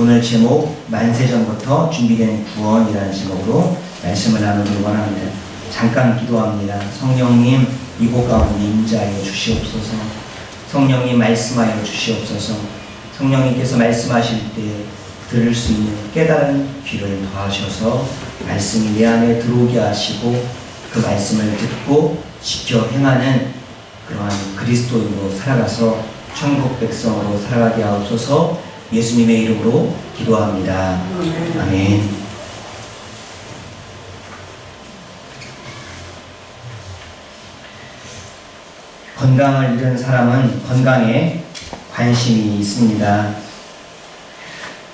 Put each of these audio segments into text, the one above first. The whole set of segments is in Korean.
오늘 제목 만세전부터 준비된 구원이라는 제목으로 말씀을 나누길 원합니다. 잠깐 기도합니다. 성령님 이곳 가운데 임자하여 주시옵소서. 성령님 말씀하여 주시옵소서. 성령님께서 말씀하실 때 들을 수 있는 깨달은 귀를 더하셔서 말씀이 내 안에 들어오게 하시고 그 말씀을 듣고 지켜 행하는 그러한 그리스도인으로 살아가서 천국 백성으로 살아가게 하옵소서 예수님의 이름으로 기도합니다. 아멘. 건강을 잃은 사람은 건강에 관심이 있습니다.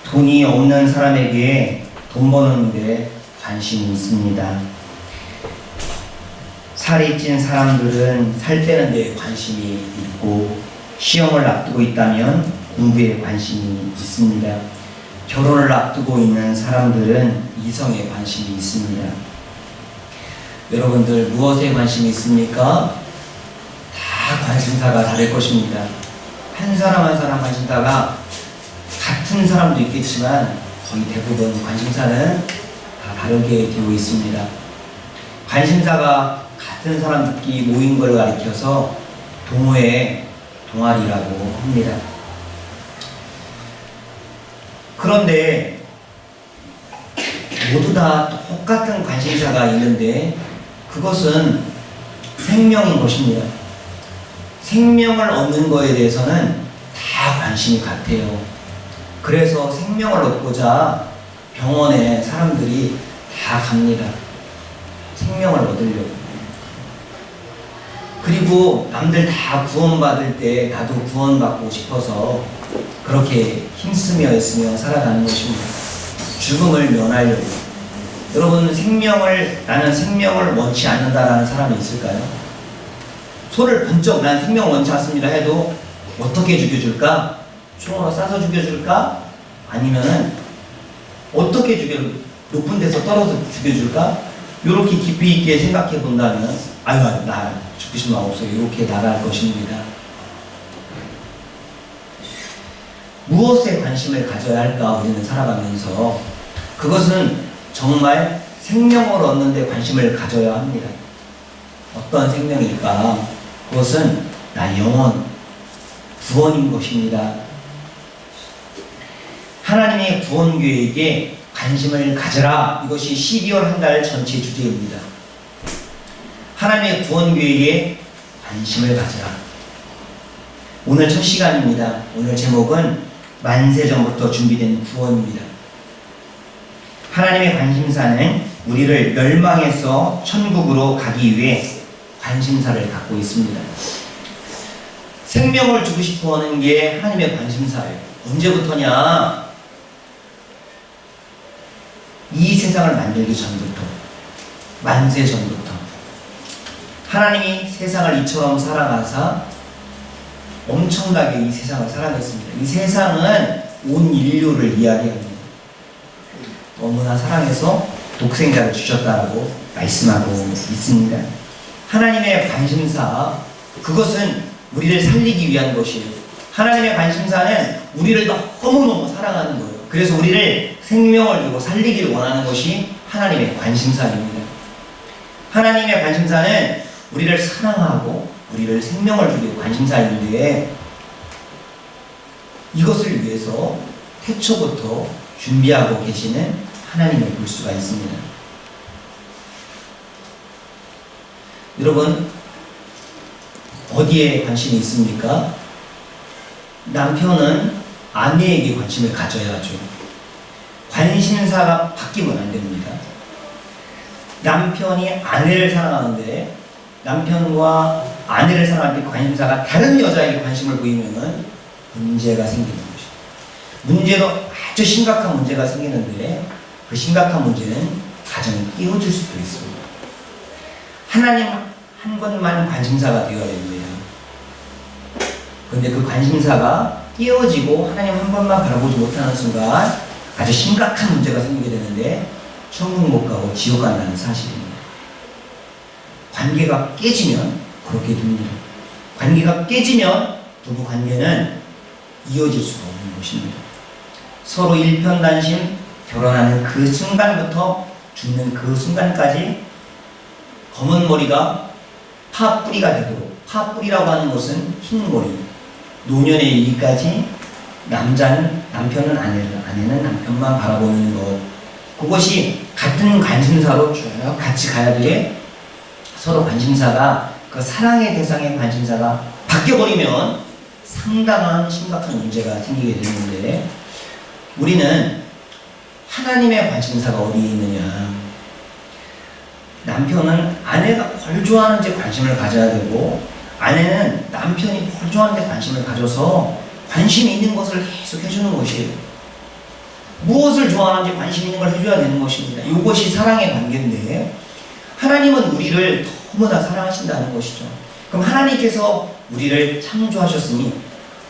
돈이 없는 사람에게 돈 버는 데 관심이 있습니다. 살이 찐 사람들은 살 빼는 데 관심이 있고 시험을 앞두고 있다면 공부에 관심이 있습니다. 결혼을 앞두고 있는 사람들은 이성에 관심이 있습니다. 여러분들 무엇에 관심이 있습니까? 다 관심사가 다를 것입니다. 한 사람 한 사람 관심사가 같은 사람도 있겠지만 거의 대부분 관심사는 다 다르게 되어 있습니다. 관심사가 같은 사람들끼리 모인 걸 가리켜서 동호회 동아리라고 합니다. 그런데 모두 다 똑같은 관심사가 있는데 그것은 생명인 것입니다. 생명을 얻는 것에 대해서는 다 관심이 같아요. 그래서 생명을 얻고자 병원에 사람들이 다 갑니다. 생명을 얻으려고. 그리고 남들 다 구원받을 때 나도 구원받고 싶어서 그렇게 힘쓰며 애쓰며 살아가는 것입니다. 죽음을 면하려고. 여러분 생명을 나는 생명을 원치 않는다라는 사람이 있을까요? 소를 번쩍 난 생명 원치 않습니다 해도 어떻게 죽여줄까? 총으로 쏴서 죽여줄까? 아니면은 어떻게 죽여 높은 데서 떨어져 죽여줄까? 이렇게 깊이 있게 생각해 본다면 아유 나 없어요 이렇게 나갈 것입니다. 무엇에 관심을 가져야 할까 우리는 살아가면서 그것은 정말 생명을 얻는 데 관심을 가져야 합니다. 어떤 생명일까? 그것은 나 영원 구원인 것입니다. 하나님의 구원 계획에 관심을 가져라. 이것이 12월 한 달 전체 주제입니다. 하나님의 구원 계획에 관심을 가져라. 오늘 첫 시간입니다. 오늘 제목은 만세 전부터 준비된 구원입니다. 하나님의 관심사는 우리를 멸망에서 천국으로 가기 위해 관심사를 갖고 있습니다. 생명을 주고 싶어 하는 게 하나님의 관심사예요. 언제부터냐? 이 세상을 만들기 전부터, 만세 전부터. 하나님이 세상을 이처럼 사랑하사 엄청나게 이 세상을 사랑했습니다. 이 세상은 온 인류를 이야기합니다. 너무나 사랑해서 독생자를 주셨다라고 말씀하고 있습니다. 하나님의 관심사, 그것은 우리를 살리기 위한 것이에요. 하나님의 관심사는 우리를 너무너무 사랑하는 거예요. 그래서 우리를 생명을 주고 살리기를 원하는 것이 하나님의 관심사입니다. 하나님의 관심사는 우리를 사랑하고 우리를 생명을 주기 관심사인데 이것을 위해서 태초부터 준비하고 계시는 하나님을 볼 수가 있습니다. 여러분, 어디에 관심이 있습니까? 남편은 아내에게 관심을 가져야죠. 관심사가 바뀌면 안 됩니다. 남편이 아내를 사랑하는데 남편과 아내를 사랑할 때 관심사가 다른 여자에게 관심을 보이면은 문제가 생기는 것이죠. 문제도 아주 심각한 문제가 생기는데 그 심각한 문제는 가정이 끼어질 수도 있습니다. 하나님 한 것만 관심사가 되어야 됩니다. 그런데 그 관심사가 끼어지고 하나님 한 번만 바라보지 못하는 순간 아주 심각한 문제가 생기게 되는데 천국 못 가고 지옥 간다는 사실입니다. 관계가 깨지면 그렇게 됩니다. 관계가 깨지면 부부 관계는 이어질 수가 없는 것입니다. 서로 일편단심 결혼하는 그 순간부터 죽는 그 순간까지 검은 머리가 파 뿌리가 되도록 파 뿌리라고 하는 것은 흰 머리 노년의 일까지 남자는 남편은 아내를 아내는 남편만 바라보는 것 그것이 같은 관심사로 쭉 같이 가야 돼 서로 관심사가 그 사랑의 대상의 관심사가 바뀌어버리면 상당한 심각한 문제가 생기게 되는데 우리는 하나님의 관심사가 어디에 있느냐? 남편은 아내가 뭘 좋아하는지 관심을 가져야 되고 아내는 남편이 뭘 좋아하는 데 관심을 가져서 관심 있는 것을 계속 해주는 것이에요 무엇을 좋아하는지 관심 있는 걸 해줘야 되는 것입니다. 이것이 사랑의 관계인데 하나님은 우리를 너무나 사랑하신다는 것이죠. 그럼 하나님께서 우리를 창조하셨으니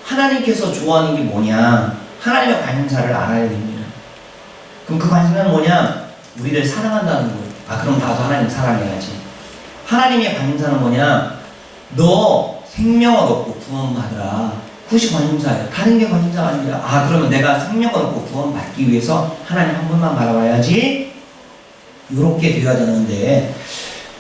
하나님께서 좋아하는 게 뭐냐? 하나님의 관심사를 알아야 됩니다. 그럼 그 관심사는 뭐냐? 우리를 사랑한다는 거예요. 아 그럼 나도 하나님 사랑해야지. 하나님의 관심사는 뭐냐? 너 생명을 얻고 구원받으라. 그것이 관심사예요. 다른 게 관심사가 아니라 아 그러면 내가 생명을 얻고 구원받기 위해서 하나님 한 분만 바라봐야지 이렇게 되어야 되는데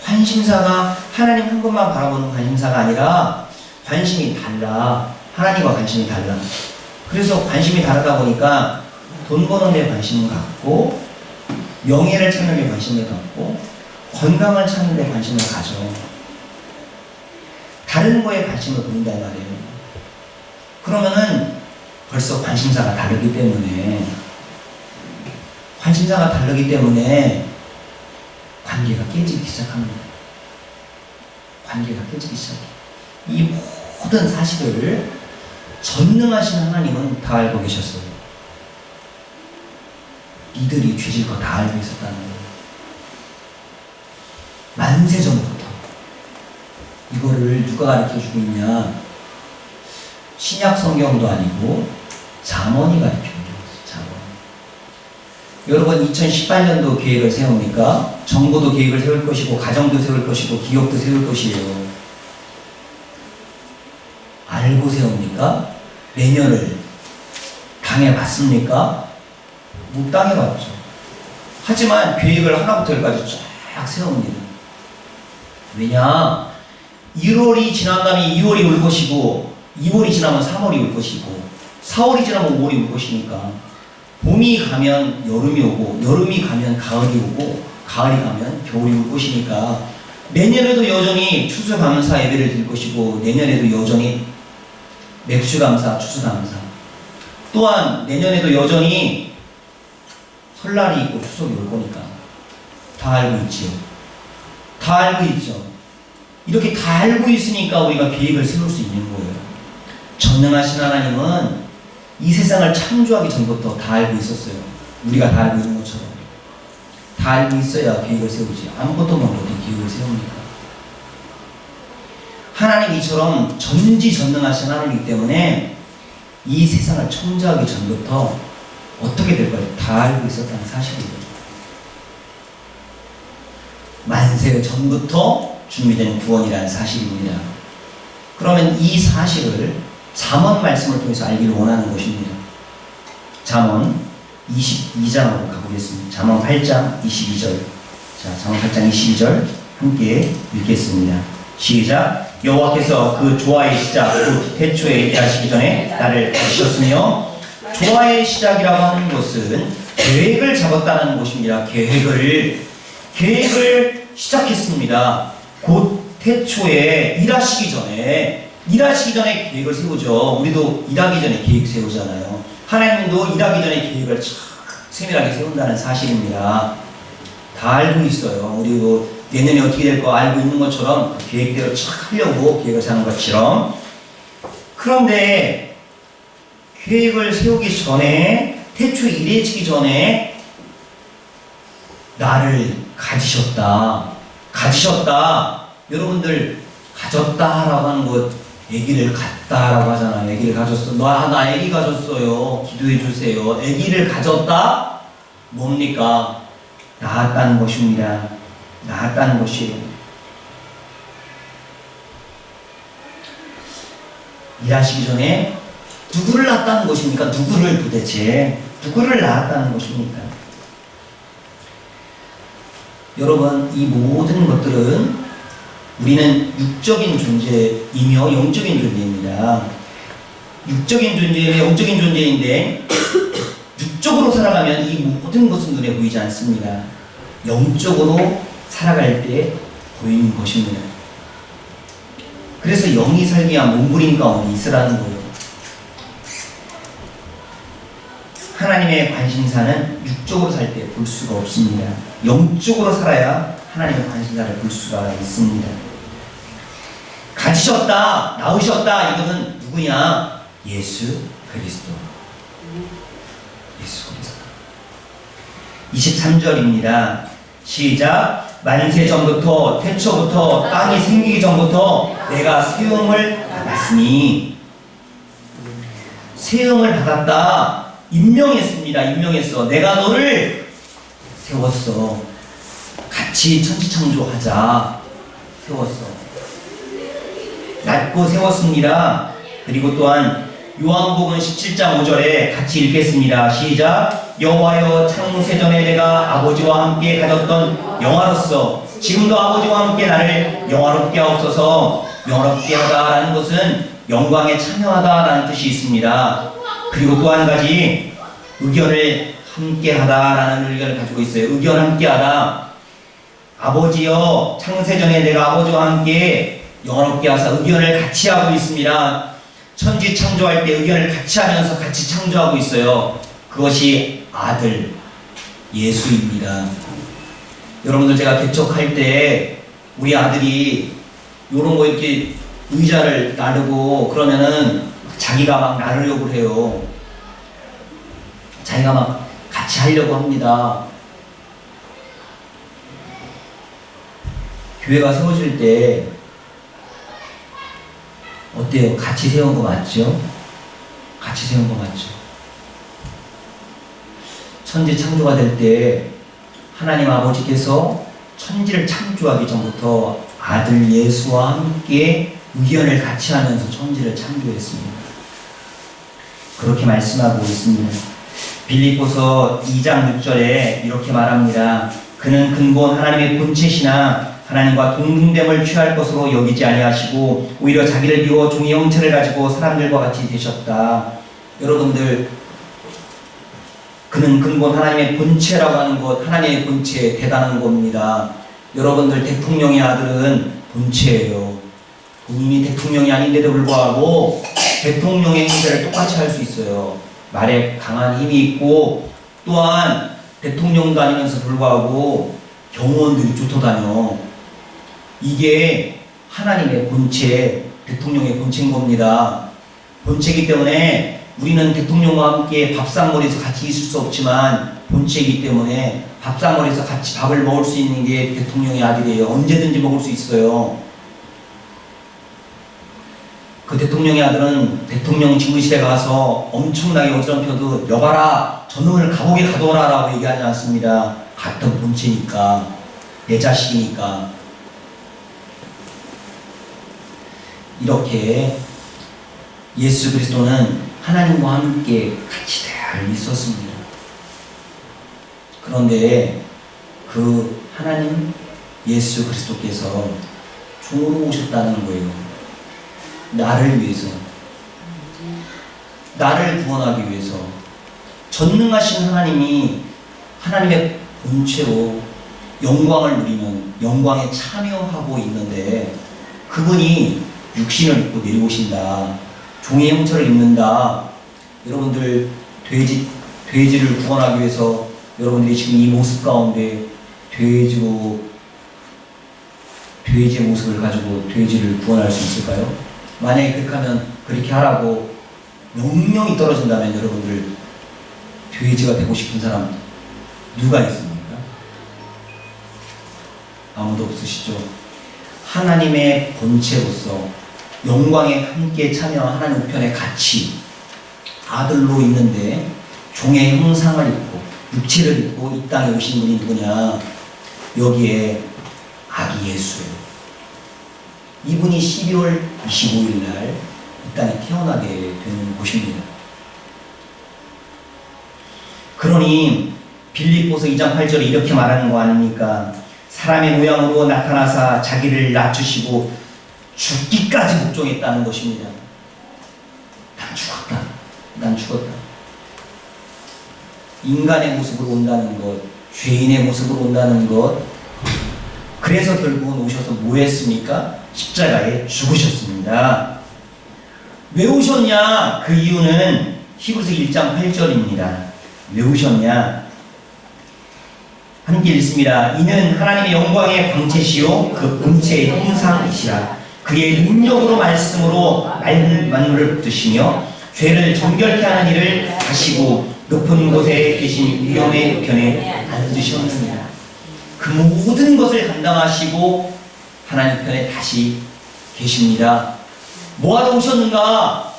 관심사가 하나님 한 분만 바라보는 관심사가 아니라 관심이 달라. 하나님과 관심이 달라. 그래서 관심이 다르다 보니까 돈 버는 데 관심을 갖고 명예를 찾는 데 관심을 갖고 건강을 찾는 데 관심을 가져. 다른 거에 관심을 보인단 말이에요. 그러면은 벌써 관심사가 다르기 때문에 관심사가 다르기 때문에 관계가 깨지기 시작합니다 관계가 깨지기 시작해 이 모든 사실을 전능하신 하나님은 다 알고 계셨어요 이들이 죄질 거 다 알고 있었다는 거예요. 만세 전부터 이거를 누가 가르쳐 주고 있냐? 신약 성경도 아니고 잠언이 가르쳐. 여러분 2018년도 계획을 세웁니까? 정부도 계획을 세울 것이고 가정도 세울 것이고 기업도 세울 것이에요. 알고 세웁니까? 내년을 당해봤습니까? 못 당해봤죠. 하지만 계획을 하나부터 열까지 쫙 세웁니다. 왜냐? 1월이 지난 다음에 2월이 올 것이고 2월이 지나면 3월이 올 것이고 4월이 지나면 5월이 올 것이니까 봄이 가면 여름이 오고 여름이 가면 가을이 오고 가을이 가면 겨울이 올 것이니까 내년에도 여전히 추수감사 예배를 드릴 것이고 내년에도 여전히 맥주감사 추수감사 또한 내년에도 여전히 설날이 있고 추석이 올 거니까 다 알고 있지요. 다 알고 있죠. 이렇게 다 알고 있으니까 우리가 계획을 세울 수 있는 거예요. 전능하신 하나님은 이 세상을 창조하기 전부터 다 알고 있었어요. 우리가 다 알고 있는 것처럼. 다 알고 있어야 계획을 세우지. 아무것도 모르고 계획을 세웁니까? 하나님 이처럼 전지전능하신 하나님이기 때문에 이 세상을 창조하기 전부터 어떻게 될 거예요? 다 알고 있었다는 사실이에요. 만세 전부터 준비된 구원이라는 사실입니다. 그러면 이 사실을 잠언 말씀을 통해서 알기를 원하는 것입니다. 잠언 22장으로 가보겠습니다. 잠언 8장 22절. 자, 잠언 8장 22절 함께 읽겠습니다. 시작. 여호와께서 그 조화의 시작, 곧 태초에 일하시기 전에 나를 부르셨으며 조화의 시작이라고 하는 것은 계획을 잡았다는 것입니다. 계획을 계획을 시작했습니다. 곧 태초에 일하시기 전에 일하시기 전에 계획을 세우죠. 우리도 일하기 전에 계획 세우잖아요. 하나님도 일하기 전에 계획을 참 세밀하게 세운다는 사실입니다. 다 알고 있어요. 우리도 내년에 어떻게 될 거 알고 있는 것처럼 그 계획대로 촥 하려고 계획을 세우는 것처럼 그런데 계획을 세우기 전에 태초 일해지기 전에 나를 가지셨다 가지셨다 여러분들 가졌다라고 하는 것 아기를 갖다라고 하잖아요 아기를 가졌어. 나 나 아기 가졌어요. 기도해 주세요. 아기를 가졌다? 뭡니까? 낳았다는 것입니다. 낳았다는 것이에요. 일하시기 전에 누구를 낳았다는 것입니까? 누구를 도대체? 누구를 낳았다는 것입니까? 여러분, 이 모든 것들은 우리는 육적인 존재이며 영적인 존재입니다. 육적인 존재이며 영적인 존재인데 육적으로 살아가면 이 모든 것은 눈에 보이지 않습니다. 영적으로 살아갈 때 보이는 것입니다. 그래서 영이 살기 위한 몸부림 가운데 있으라는 거예요. 하나님의 관심사는 육적으로 살 때 볼 수가 없습니다. 영적으로 살아야 하나님의 관심사를 볼 수가 있습니다. 가지셨다, 낳으셨다, 이거는 누구냐? 예수 그리스도. 예수 그리스도. 23절입니다. 시작. 만세 전부터 태초부터 땅이 생기기 전부터 내가 세움을 받았으니 세움을 받았다. 임명했습니다. 임명했어. 내가 너를 세웠어. 같이 천지창조하자. 세웠어. 낳고 세웠습니다. 그리고 또한 요한복음 17장 5절에 같이 읽겠습니다. 시작. 여호와여 창세전에 내가 아버지와 함께 가졌던 영화로서 지금도 아버지와 함께 나를 영화롭게 하옵소서 영화롭게 하다라는 것은 영광에 참여하다라는 뜻이 있습니다. 그리고 또 한 가지 의견을 함께 하다라는 의견을 가지고 있어요. 의견 함께 하다. 아버지여 창세전에 내가 아버지와 함께 영화롭게 하사 의견을 같이 하고 있습니다. 천지 창조할 때 의견을 같이 하면서 같이 창조하고 있어요. 그것이 아들 예수입니다. 여러분들 제가 개척할 때 우리 아들이 이런 거 이렇게 의자를 나르고 그러면은 자기가 막 나르려고 해요. 자기가 막 같이 하려고 합니다. 교회가 세워질 때 어때요? 같이 세운 거 맞죠? 같이 세운 거 맞죠? 천지 창조가 될 때 하나님 아버지께서 천지를 창조하기 전부터 아들 예수와 함께 의견을 같이 하면서 천지를 창조했습니다. 그렇게 말씀하고 있습니다. 빌립보서 2장 6절에 이렇게 말합니다. 그는 근본 하나님의 본체시나 하나님과 동등됨을 취할 것으로 여기지 아니하시고 오히려 자기를 비워 종의 형체를 가지고 사람들과 같이 되셨다. 여러분들 그는 근본 하나님의 본체라고 하는 것, 하나님의 본체 대단한 겁니다. 여러분들 대통령의 아들은 본체예요. 본인이 대통령이 아닌데도 불구하고 대통령의 행세를 똑같이 할 수 있어요. 말에 강한 힘이 있고 또한 대통령도 아니면서 불구하고 경호원들이 쫓아다녀. 이게 하나님의 본체, 대통령의 본체인 겁니다. 본체이기 때문에 우리는 대통령과 함께 밥상머리에서 같이 있을 수 없지만 본체이기 때문에 밥상머리에서 같이 밥을 먹을 수 있는 게 대통령의 아들이에요. 언제든지 먹을 수 있어요. 그 대통령의 아들은 대통령 집무실에 가서 엄청나게 어지럼펴도 여봐라 저놈을 감옥에 가둬라 라고 얘기하지 않습니다. 같은 본체니까 내 자식이니까 이렇게 예수 그리스도는 하나님과 함께 같이 잘 있었습니다. 그런데 그 하나님 예수 그리스도께서 종으로 오셨다는 거예요. 나를 위해서. 나를 구원하기 위해서. 전능하신 하나님이 하나님의 본체로 영광을 누리면 영광에 참여하고 있는데 그분이 육신을 입고 내려오신다. 종의 형체를 입는다. 여러분들 돼지 돼지를 구원하기 위해서 여러분들이 지금 이 모습 가운데 돼지로 돼지의 모습을 가지고 돼지를 구원할 수 있을까요? 만약에 그렇게 하면 그렇게 하라고 명령이 떨어진다면 여러분들 돼지가 되고 싶은 사람 누가 있습니까? 아무도 없으시죠? 하나님의 본체로서 영광에 함께 참여 하나님 우편에 같이 아들로 있는데 종의 형상을 입고 육체를 입고 이 땅에 오신 분이 누구냐? 여기에 아기 예수. 이분이 12월 25일 날 이 땅에 태어나게 되는 곳입니다. 그러니 빌립보서 2장 8절에 이렇게 말하는 거 아닙니까? 사람의 모양으로 나타나사 자기를 낮추시고 죽기까지 복종했다는 것입니다. 난 죽었다. 난 죽었다. 인간의 모습으로 온다는 것, 죄인의 모습으로 온다는 것. 그래서 결국은 오셔서 뭐 했습니까? 십자가에 죽으셨습니다. 왜 오셨냐? 그 이유는 히브리서 1장 8절입니다. 왜 오셨냐? 함께 읽습니다. 이는 하나님의 영광의 광채시요 그 본체의 형상이시라. 그의 능력으로 말씀으로 만- 만물을 붙드시며 죄를 정결케 하는 일을 하시고 높은 곳에 계신 위엄의 편에 앉으셨습니다. 그 모든 것을 감당하시고 하나님 편에 다시 계십니다. 뭐하러 오셨는가?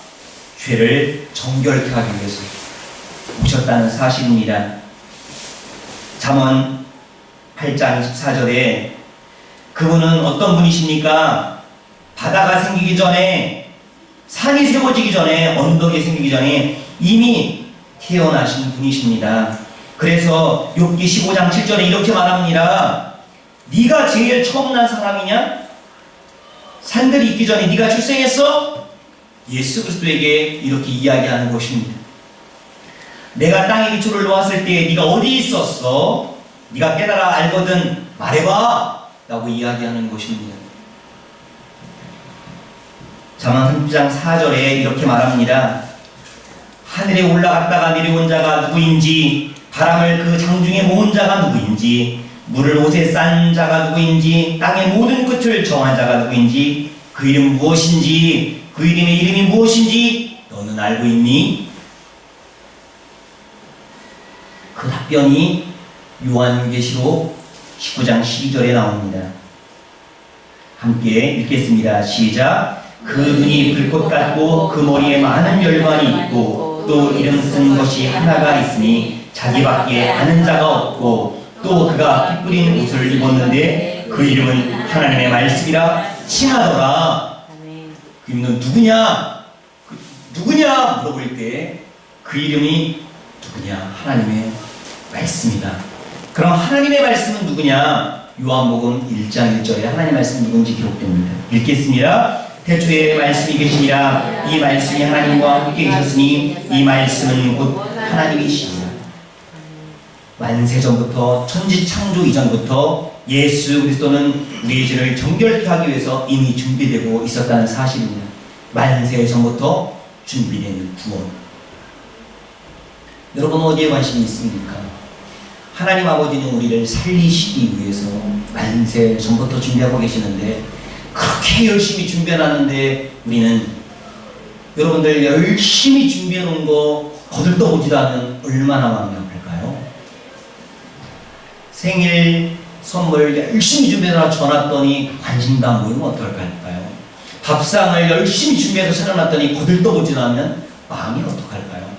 죄를 정결케 하기 위해서 오셨다는 사실입니다. 잠언 8장 24절에 그분은 어떤 분이십니까? 바다가 생기기 전에 산이 세워지기 전에 언덕이 생기기 전에 이미 태어나신 분이십니다. 그래서 욥기 15장 7절에 이렇게 말합니다. 네가 제일 처음 난 사람이냐? 산들이 있기 전에 네가 출생했어? 예수 그리스도에게 이렇게 이야기하는 것입니다. 내가 땅에 기초를 놓았을 때 네가 어디 있었어? 네가 깨달아 알거든 말해봐 라고 이야기하는 것입니다. 자만 3장 4절에 이렇게 말합니다. 하늘에 올라갔다가 내려온 자가 누구인지 바람을 그 장중에 모은 자가 누구인지 물을 옷에 싼 자가 누구인지 땅의 모든 끝을 정한 자가 누구인지 그 이름 무엇인지 그 이름의 이름이 무엇인지 너는 알고 있니? 그 답변이 요한계시록 19장 12절에 나옵니다. 함께 읽겠습니다. 시작. 그 눈이 불꽃 같고 그 머리에 많은 열관이 있고 또 이름 쓴 것이 하나가 있으니 자기밖에 아는 자가 없고 또 그가 피 뿌린 옷을 입었는데 그 이름은 하나님의 말씀이라 칭하더라. 그 이름은 누구냐? 그 누구냐? 물어볼 때 그 이름이 누구냐? 하나님의 말씀이다. 그럼 하나님의 말씀은 누구냐? 요한복음 1장 1절에 하나님의 말씀 누군지 기록됩니다. 읽겠습니다. 태초에 말씀이 계시니라 이 말씀이 하나님과 함께 계셨으니 이 말씀은 곧 하나님이시니라. 만세 전부터 천지 창조 이전부터 예수 그리스도는 우리의 죄를 정결케 하기 위해서 이미 준비되고 있었다는 사실입니다. 만세 전부터 준비된 구원. 여러분 어디에 관심이 있습니까? 하나님 아버지는 우리를 살리시기 위해서 만세 전부터 준비하고 계시는데 그렇게 열심히 준비해놨는데 우리는 여러분들 열심히 준비해놓은 거 거들떠 보지도 않으면 얼마나 마음이 아플까요? 생일 선물 열심히 준비해서 전화했더니 관심도 안 보이면 어떡할까요? 밥상을 열심히 준비해서 차려놨더니 거들떠 보지도 않으면 마음이 어떡할까요?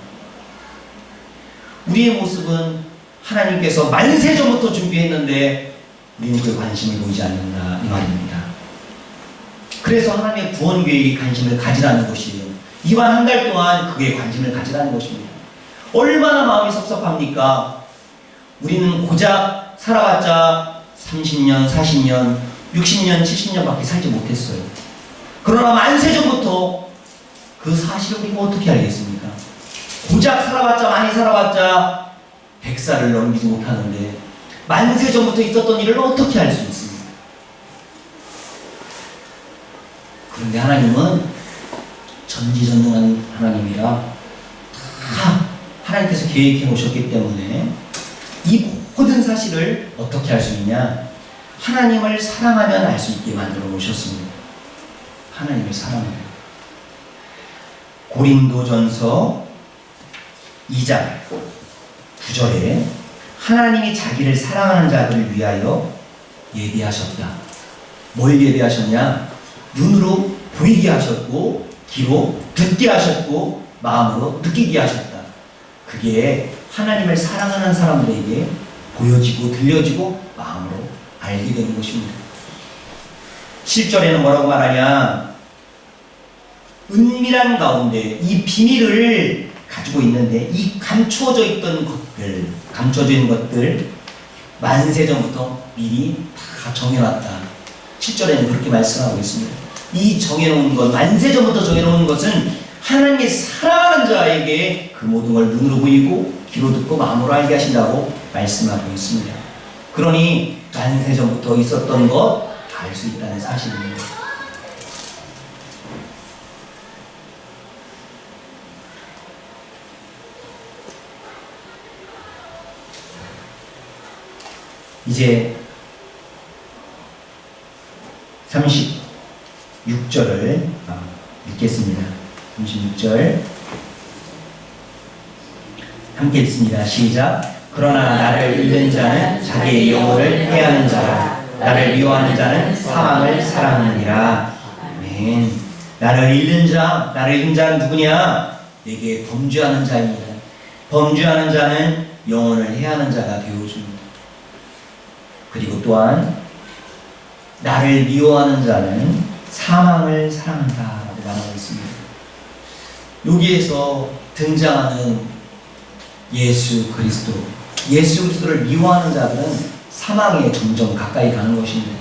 우리의 모습은 하나님께서 만세 전부터 준비했는데 우리는 그에 관심을 보이지 않는다 이 말입니다. 그래서 하나님의 구원 계획이 관심을 가지라는 것이에요. 이번 한 달 동안 그에 관심을 가지라는 것입니다. 얼마나 마음이 섭섭합니까? 우리는 고작 살아봤자 30년, 40년, 60년, 70년밖에 살지 못했어요. 그러나 만세 전부터 그 사실을 우리가 어떻게 알겠습니까? 고작 살아봤자 많이 살아봤자 100살을 넘기지 못하는데 만세 전부터 있었던 일을 어떻게 알 수 있습니까? 그런데 하나님은 전지전능한 하나님이라 다 하나님께서 계획해 놓으셨기 때문에 이 모든 사실을 어떻게 알 수 있냐? 하나님을 사랑하면 알 수 있게 만들어 놓으셨습니다. 하나님을 사랑하면. 고린도전서 2장 9절에 하나님이 자기를 사랑하는 자들을 위하여 예비하셨다. 뭘 예비하셨냐? 눈으로 보이게 하셨고, 귀로 듣게 하셨고, 마음으로 느끼게 하셨다. 그게 하나님을 사랑하는 사람들에게 보여지고 들려지고 마음으로 알게 되는 것입니다. 7절에는 뭐라고 말하냐? 은밀한 가운데 이 비밀을 가지고 있는데 이 감추어져 있던 것들, 감춰져 있는 것들 만세 전부터 미리 다 정해놨다. 7절에는 그렇게 말씀하고 있습니다. 이 정해놓은 것, 만세 전부터 정해놓은 것은 하나님의 사랑하는 자에게 그 모든 걸 눈으로 보이고 귀로 듣고 마음으로 알게 하신다고 말씀하고 있습니다. 그러니 만세 전부터 있었던 것다알수 있다는 사실입니다. 이제 36절을 아, 읽겠습니다. 36절 함께 읽습니다. 시작. 그러나 나를 잃는 자는 자기의 영혼을 해하는 자라. 나를 미워하는 자는 사망을 사랑하느니라. 아멘. 나를 잃는 자, 나를 잃는 자는 누구냐? 내게 범죄하는 자입니다. 범죄하는 자는 영혼을 해하는 자가 되어줍니다. 그리고 또한 나를 미워하는 자는 사망을 사랑한다라고 말하고 있습니다. 여기에서 등장하는 예수 그리스도, 예수 그리스도를 미워하는 자들은 사망에 점점 가까이 가는 것입니다.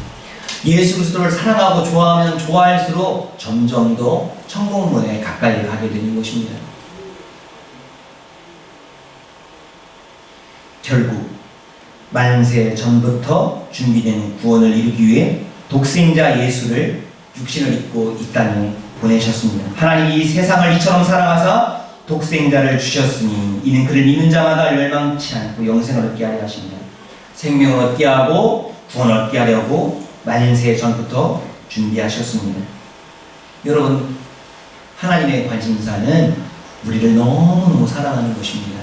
예수 그리스도를 사랑하고 좋아하면 좋아할수록 점점 더 천국문에 가까이 가게 되는 것입니다. 결국 만세 전부터 준비된 구원을 이루기 위해 독생자 예수를 육신을 입고 이 땅에 보내셨습니다. 하나님이 이 세상을 이처럼 사랑하사 독생자를 주셨으니 이는 그를 믿는 자마다 멸망치 않고 영생을 얻게 하려 하십니다. 생명을 얻게 하고 구원을 얻게 하려고 만세 전부터 준비하셨습니다. 여러분 하나님의 관심사는 우리를 너무너무 사랑하는 것입니다.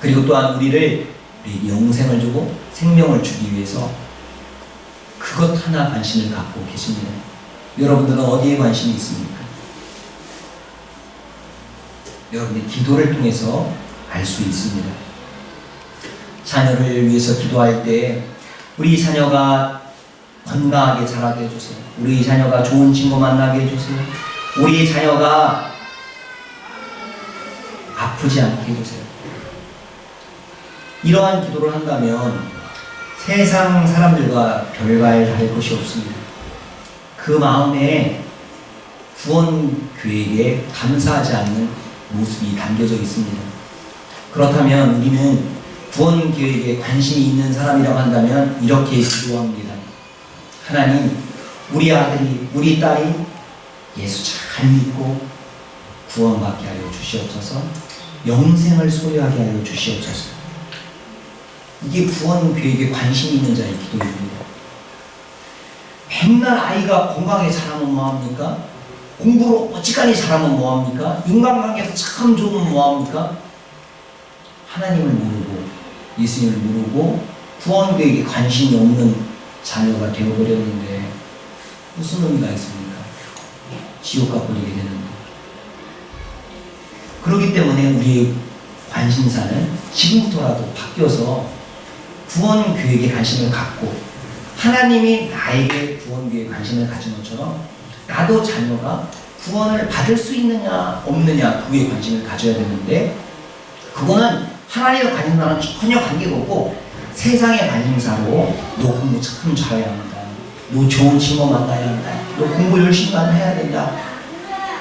그리고 또한 우리를 우리 영생을 주고 생명을 주기 위해서 그것 하나 관심을 갖고 계십니다. 여러분들은 어디에 관심이 있습니까? 여러분의 기도를 통해서 알 수 있습니다. 자녀를 위해서 기도할 때 우리 자녀가 건강하게 자라게 해주세요. 우리 자녀가 좋은 친구 만나게 해주세요. 우리 자녀가 아프지 않게 해주세요. 이러한 기도를 한다면 세상 사람들과 별갈 할 것이 없습니다. 그 마음에 구원 계획에 감사하지 않는 모습이 담겨져 있습니다. 그렇다면 우리는 구원 계획에 관심이 있는 사람이라고 한다면 이렇게 기도합니다. 하나님, 우리 아들이, 우리 딸이 예수 잘 믿고 구원받게 하여 주시옵소서, 영생을 소유하게 하여 주시옵소서. 이게 구원 계획에 관심 있는 자의 기도입니다. 맨날 아이가 건강하게 자라면 뭐합니까? 공부로 어찌간히 잘하면 뭐합니까? 인간관계에서 참 좋으면 뭐합니까? 하나님을 모르고 예수님을 모르고 구원 계획에 관심이 없는 자녀가 되어버렸는데 무슨 의미가 있습니까? 지옥 가버리게 되는데 그렇기 때문에 우리의 관심사는 지금부터라도 바뀌어서 구원 계획에 관심을 갖고 하나님이 나에게 구원 계획에 관심을 가진 것처럼 나도 자녀가 구원을 받을 수 있느냐 없느냐 그에 관심을 가져야 되는데 그거는 하나님의 관심사는 전혀 관계가 없고 세상의 관심사로 너 공부 참 잘해야 한다. 너 좋은 친구 만나야 한다. 너 공부 열심히 해야 된다.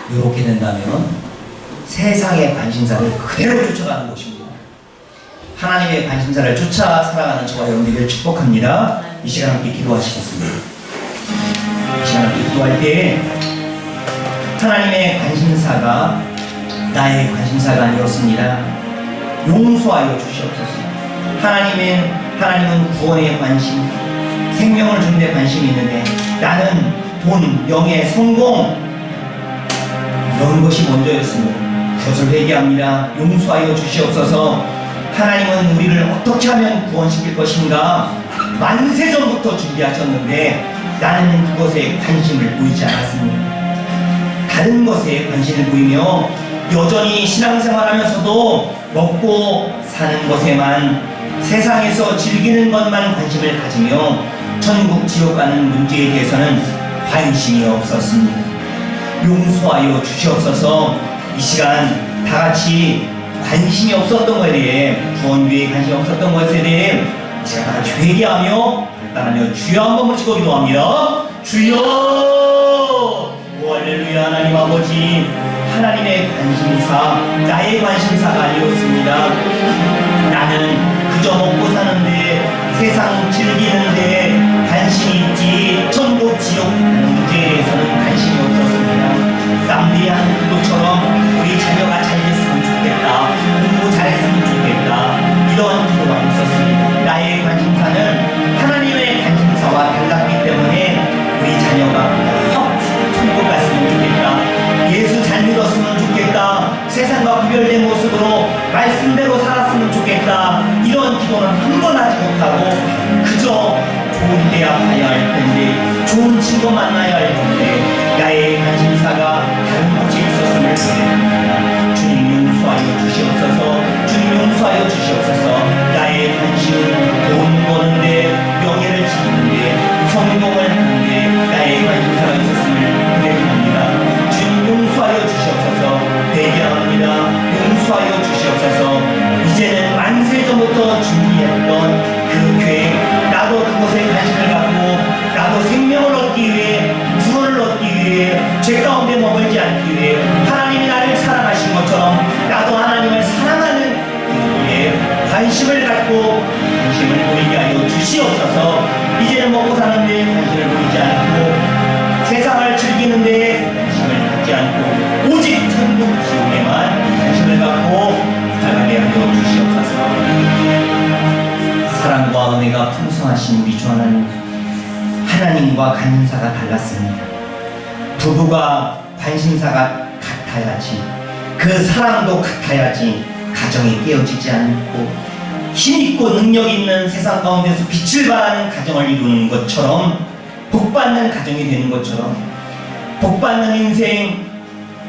이렇게 된다면 세상의 관심사를 그대로 쫓아가는 것입니다. 하나님의 관심사를 쫓아 살아가는 저와 여러분들을 축복합니다 이 시간 함께 기도하시겠습니다 이 시간 함께 기도할 때 하나님의 관심사가 나의 관심사가 아니었습니다. 용서하여 주시옵소서. 하나님은 하나님은 구원에 관심, 생명을 주는 데 관심이 있는데 나는 돈, 명예, 성공 이런 것이 먼저였습니다. 그것을 회개합니다. 용서하여 주시옵소서. 하나님은 우리를 어떻게 하면 구원시킬 것인가 만세 전부터 준비하셨는데 나는 그것에 관심을 보이지 않았습니다. 다른 것에 관심을 보이며 여전히 신앙생활 하면서도 먹고 사는 것에만 세상에서 즐기는 것만 관심을 가지며 천국 지옥 가는 문제에 대해서는 관심이 없었습니다. 용서하여 주시옵소서 이 시간 다 같이 관심이 없었던 것에 대해 구원교회에 관심이 없었던 것에 대해 제가 다 같이 회개하며 결단하며 주여 한번 모시고 기도합니다. 주여! 오 할렐루야 하나님 아버지. 하나님의 관심사 나의 관심사가 아니었습니다. 나는 그저 먹고 사는데 세상 즐기는데 관심이 있지. 천국 지옥 문제에 대해서는 관심이 없었습니다. 남들이 하 관심을 갖고 관심을 보이게 하여 주시옵소서. 이제는 먹고 사는데 관심을 보이지 않고 세상을 즐기는데 관심을 갖지 않고 오직 천국 지옥에만 관심을 갖고 살아가게 하여 주시옵소서. 사랑과 은혜가 풍성하신 우리 주 하나님 하나님과 관심사가 달랐습니다. 부부가 관심사가 같아야지 그 사랑도 같아야지 가정이 깨어지지 않고 힘있고 능력 있는 세상 가운데서 빛을 발하는 가정을 이루는 것처럼 복받는 가정이 되는 것처럼 복받는 인생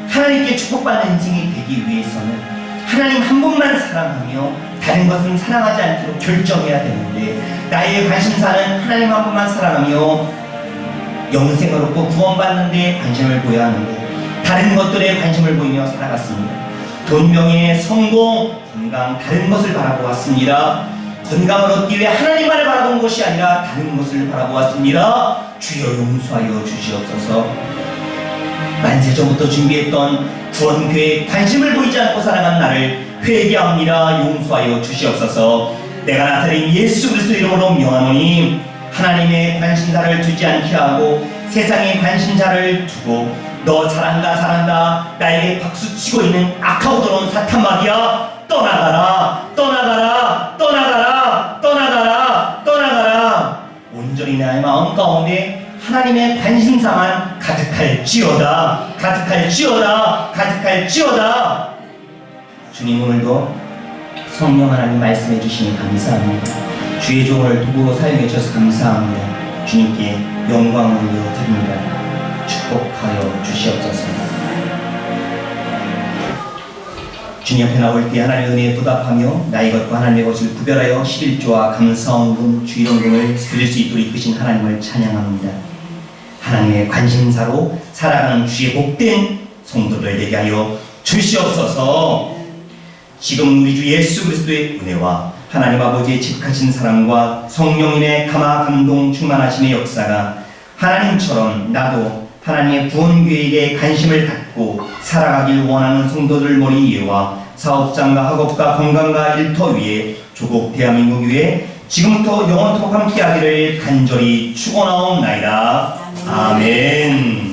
하나님께 축복받는 인생이 되기 위해서는 하나님 한 분만 사랑하며 다른 것은 사랑하지 않도록 결정해야 되는데 나의 관심사는 하나님 한 분만 사랑하며 영생을 얻고 구원받는 데 관심을 보여야 하는데 다른 것들에 관심을 보이며 살아갔습니다. 돈, 명예, 성공, 건강 다른 것을 바라보았습니다. 건강을 얻기 위해 하나님만을 바라본 것이 아니라 다른 것을 바라보았습니다. 주여 용서하여 주시옵소서. 만세 전부터 준비했던 구원교회에 관심을 보이지 않고 살아간 나를 회개합니다. 용서하여 주시옵소서. 내가 나사렛 예수 그리스도 이름으로 명하노니 하나님의 관심사를 두지 않게 하고 세상의 관심사를 두고 너 잘한다 잘한다. 나에게 박수치고 있는 아카우도론 사탄 마귀야 떠나가라. 떠나가라 떠나가라 떠나가라 떠나가라. 온전히 나의 마음 가운데 하나님의 관심사만 가득할지어다 가득할지어다 가득할지어다. 주님 오늘도 성령 하나님 말씀해 주시니 감사합니다. 주의 종을 도구로 사용해 주셔서 감사합니다. 주님께 영광을 올려드립니다 축복하여 주시옵소서 주님 앞에 나올 때 하나님의 은혜에 보답하며 나의 것과 하나님의 것을 구별하여 11조와 감사원금 주의원금을 드릴 수 있도록 이끄신 하나님을 찬양합니다 하나님의 관심사로 살아가는 주의 복된 성도들 되게 하여 주시옵소서. 지금 우리 주 예수 그리스도의 은혜와 하나님 아버지의 지극하신 사랑과 성령님의 감화 감동 충만하심의 역사가 하나님처럼 나도 하나님의 구원 계획에 관심을 갖고 살아가길 원하는 성도들 위에와 사업장과 학업과 건강과 일터 위에 조국 대한민국 위에 지금부터 영원토록 함께하기를 간절히 축원하옵나이다. 아멘.